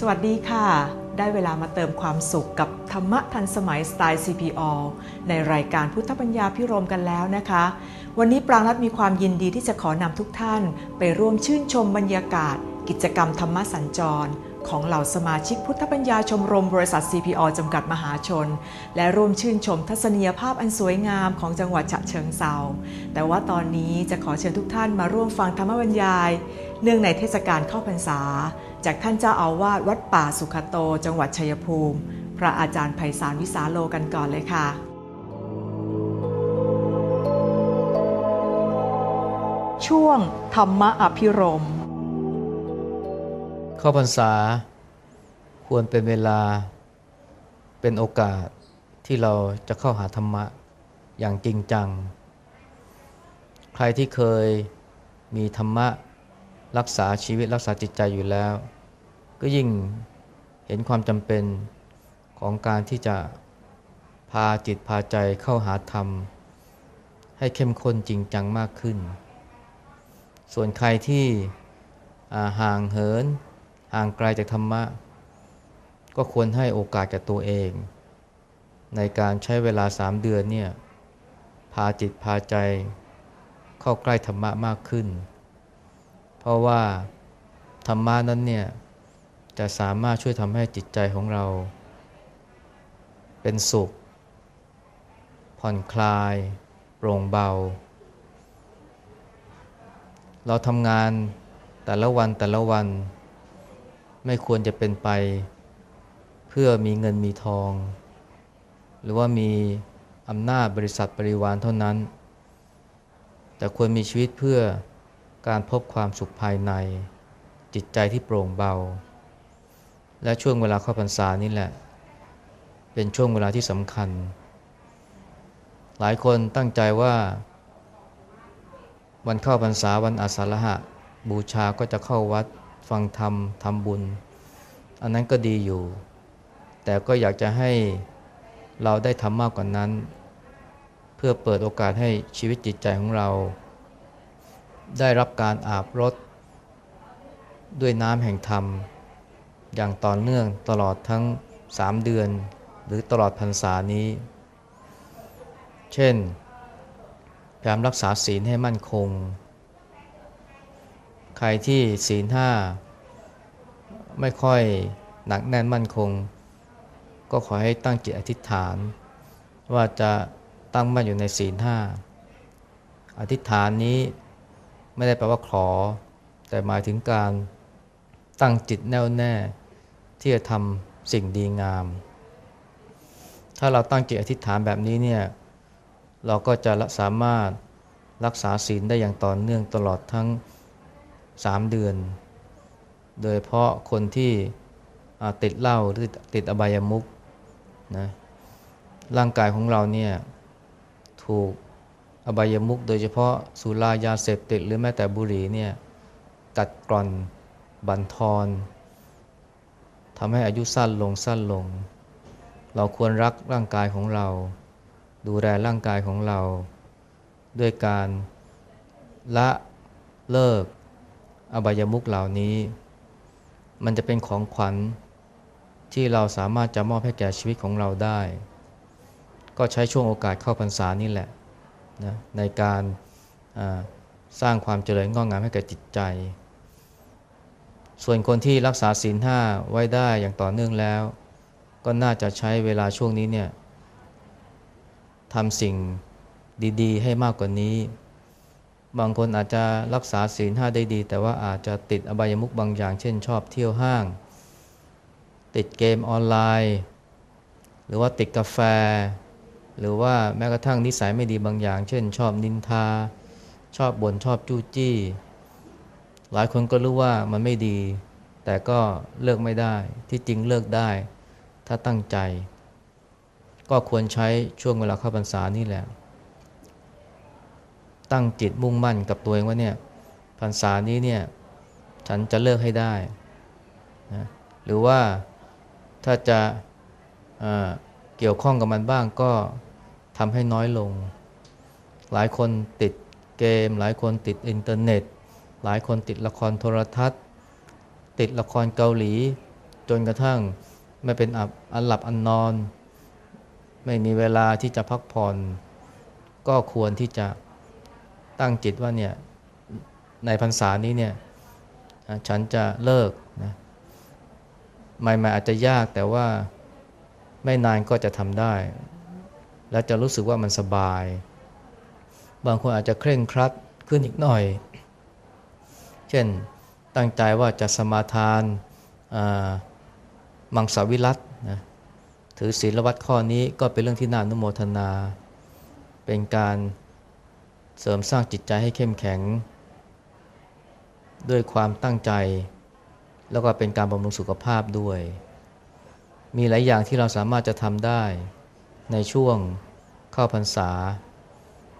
สวัสดีค่ะ ได้เวลามาเติมความสุขกับธรรมะทันสมัยสไตล์ CPO ในรายการพุทธปัญญาพิรมกันแล้วนะคะ วันนี้ปรางรัตมีความยินดีที่จะขอนำทุกท่าน ไปร่วมชื่นชมบรรยากาศ กิจกรรมธรรมะสัญจร ของเหล่าสมาชิกพุทธปัญญาชมรมบริษัท CPO จำกัดมหาชน และร่วมชื่นชมทัศนียภาพอันสวยงามของจังหวัดฉะเชิงเซาแต่ว่าตอนนี้จะขอเชิญทุกท่านมาร่วมฟังธรรมบรรยาย เนื่องในเทศกาลเข้าพรรษา จากท่านเจ้าอาวาสวัดป่าสุขโต จังหวัดชัยภูมิ พระอาจารย์ไพศาลวิสาโลกันก่อนเลยค่ะ ช่วงธรรมะอภิรมเข้าพรรษาควรเป็นเวลาเป็นโอกาสที่เราจะเข้าหาธรรมะอย่างจริงจัง ใครที่เคยมีธรรมะ รักษาชีวิตรักษาจิตใจอยู่แล้ว ก็ยิ่งเห็นความจำเป็นของการที่จะพาจิตพาใจเข้าหาธรรม ให้เข้มข้นจริงจังมากขึ้น ส่วนใครที่ห่างเหิน ห่างไกลจากธรรมะ ก็ควรให้โอกาสแก่ตัวเอง ในการใช้เวลาสามเดือนเนี่ยพาจิตพาใจเข้าใกล้ธรรมะมากขึ้น เพราะว่าธรรมะนั้นเนี่ยจะสามารถช่วยทำให้จิตใจของเรา เป็นสุข ผ่อนคลาย โปร่งเบา เราทำงานแต่ละวันแต่ละวัน ไม่ควรจะเป็นไป เพื่อมีเงินมีทอง หรือว่ามีอำนาจบริษัทบริวารเท่านั้น แต่ควรมีชีวิตเพื่อ การพบความสุขภายใน จิตใจที่โปร่งเบา และช่วงเวลาเข้าพรรษานี่แหละ เป็นช่วงเวลาที่สำคัญ หลายคนตั้งใจว่า วันเข้าพรรษาวันอาสาฬหะ บูชาก็จะเข้าวัด ฟังธรรมทำบุญ อันนั้นก็ดีอยู่ แต่ก็อยากจะให้เราได้ทำมากกว่านั้น เพื่อเปิดโอกาสให้ชีวิตจิตใจของเรา ได้รับการอาบรดด้วยน้ำแห่งธรรม อย่างต่อเนื่องตลอดทั้ง 3 เดือน หรือตลอดพรรษานี้ เช่นพยายามรักษาศีลให้มั่นคง ใครที่ศีลห้าไม่ค่อยหนักแน่นมั่นคง ก็ขอให้ตั้งจิตอธิษฐาน ว่าจะตั้งมั่นอยู่ในศีลห้าอธิษฐานนี้ ไม่ได้แปลว่าขอ แต่หมายถึงการตั้งจิตแน่วแน่ ที่จะทำสิ่งดีงาม ถ้าเราตั้งจิตอธิษฐานแบบนี้เนี่ยเราก็จะสามารถรักษาศีลได้อย่างต่อเนื่องตลอดทั้ง 3 เดือน โดยเพราะคนที่ติดเหล้าหรือติดอบายามุกนะร่างกายของเราเนี่ยถูก อบายมุกโดยเฉพาะสุรายาเสพติดหรือแม้แต่บุหรี่เนี่ยกัดกร่อนบันทอนทำให้อายุสั้นลงสั้นลง เราควรรักร่างกายของเรา ดูแลร่างกายของเรา ด้วยการละเลิก อบายมุกเหล่านี้ มันจะเป็นของขวัญที่เราสามารถจะมอบให้แก่ชีวิตของเราได้ ก็ใช้ช่วงโอกาสเข้าพรรษานี่แหละ นะในการสร้างความเจริญงอกงามให้แก่จิตใจ ส่วนคนที่รักษาศีลห้าไว้ได้อย่างต่อเนื่องแล้ว ก็น่าจะใช้เวลาช่วงนี้เนี่ยทำสิ่งดีๆ ให้มากกว่านี้ บางคนอาจจะรักษาศีลห้าได้ดี แต่ว่าอาจจะติดอบายมุขบางอย่าง เช่นชอบเที่ยวห้าง ติดเกมออนไลน์ หรือว่าติดกาแฟ หรือว่าแม้กระทั่งนิสัยไม่ดีบางอย่าง เช่น ชอบนินทา ชอบบ่นชอบจู้จี้ หลายคนก็รู้ว่ามันไม่ดี แต่ก็เลิกไม่ได้ที่จริงเลิกได้ ถ้าตั้งใจ ก็ควรใช้ช่วงเวลาเข้าพรรษานี่แหละ ตั้งจิตมุ่งมั่นกับตัวเองว่าเนี่ยพรรษานี้เนี่ยฉันจะเลิกให้ได้นะหรือว่าถ้าจะเเกี่ยวข้องกับมันบ้างก็ ทำให้น้อยลง หลายคนติดเกม หลายคนติดอินเทอร์เน็ต หลายคนติดละครโทรทัศน์ ติดละครเกาหลี จนกระทั่งไม่เป็นอับอันหลับอันนอน ไม่มีเวลาที่จะพักผ่อน ก็ควรที่จะตั้งจิตว่าเนี่ยในพรรษานี้เนี่ยฉันจะเลิกนะใหม่ๆอาจจะยากแต่ว่าไม่นานก็จะทำได้ และจะรู้สึกว่ามันสบาย บางคนอาจจะเคร่งครัดขึ้นอีกหน่อย เช่นตั้งใจว่าจะสมาทานามังสวิรัตนะถือศีลวัดข้อนี้ก็เป็นเรื่องที่น่านุโมทนา เป็นการเสริมสร้างจิตใจให้เข้มแข็ง ด้วยความตั้งใจ แล้วก็เป็นการบำรุงสุขภาพด้วย มีหลายอย่างที่เราสามารถจะทำได้ ในช่วงเข้าพรรษา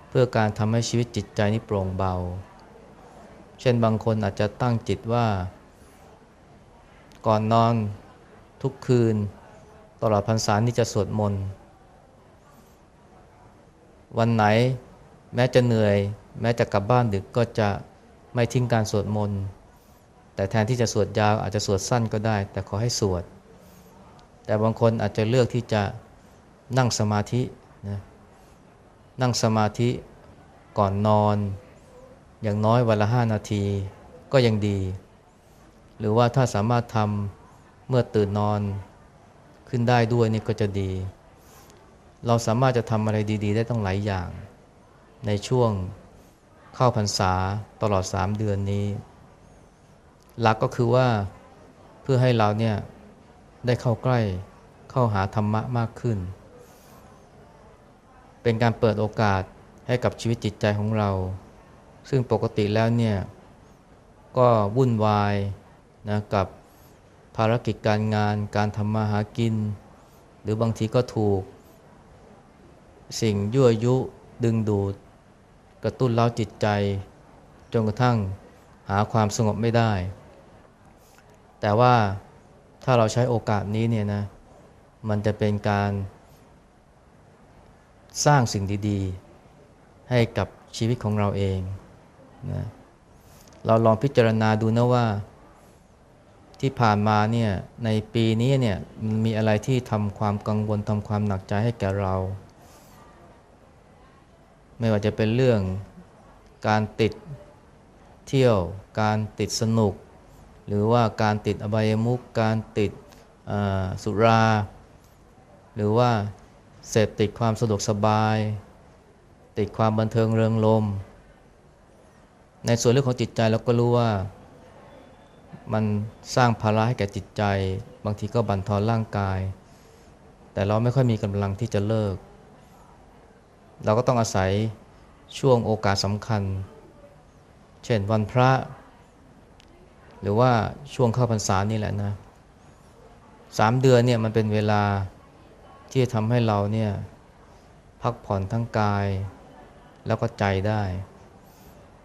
เพื่อการทำให้ชีวิตจิตใจนี้โปร่งเบา เช่นบางคนอาจจะตั้งจิตว่า ก่อนนอนทุกคืน ตลอดพรรษานี้จะสวดมนต์วันไหนแม้จะเหนื่อย แม้จะกลับบ้านดึกก็จะไม่ทิ้งการสวดมนต์แต่แทนที่จะสวดยาวอาจจะสวดสั้นก็ได้ แต่ขอให้สวด แต่บางคนอาจจะเลือกที่จะ นั่งสมาธินะนั่งสมาธิก่อนนอน อย่างน้อยวันละห้านาทีก็ยังดี หรือว่าถ้าสามารถทำเมื่อตื่นนอนขึ้นได้ด้วยนี่ก็จะดี เราสามารถจะทำอะไรดี ๆ ได้ต้องหลายอย่าง ในช่วงเข้าพรรษาตลอดสามเดือนนี้ หลักก็คือว่าเพื่อให้เราเนี่ยได้เข้าใกล้เข้าหาธรรมะมากขึ้น เป็นการเปิดโอกาสให้กับชีวิตจิตใจของเรา ซึ่งปกติแล้วเนี่ยก็วุ่นวายนะกับภารกิจการงานการทำมาหากิน หรือบางทีก็ถูก สิ่งยั่วยุดึงดูด กระตุ้นเล้าจิตใจ จนกระทั่งหาความสงบไม่ได้ แต่ว่าถ้าเราใช้โอกาสนี้เนี่ยนะมันจะเป็นการ สร้างสิ่งดีๆ ให้กับชีวิตของเราเองนะเราลองพิจารณาดูนะว่า ที่ผ่านมาเนี่ยในปีนี้เนี่ยมันมีอะไรที่ทำความกังวลทำความหนักใจให้แก่เรา ไม่ว่าจะเป็นเรื่องการติดเที่ยว การติดสนุก หรือว่าการติดอบายมุขการติดสุรา หรือว่า เสพติดความสะดวกสบาย ติดความบันเทิงเริงรมย์ในส่วนเรื่องของจิตใจเราก็รู้ว่า มันสร้างภาระให้แก่จิตใจ บางทีก็บั่นทอนร่างกาย แต่เราไม่ค่อยมีกำลังที่จะเลิก เราก็ต้องอาศัยช่วงโอกาสสำคัญ เช่นวันพระ หรือว่าช่วงเข้าพรรษานี่แหละนะสามเดือนเนี่ยมันเป็นเวลา ที่จะทำให้เราเนี่ยพักผ่อนทั้งกายแล้วก็ใจได้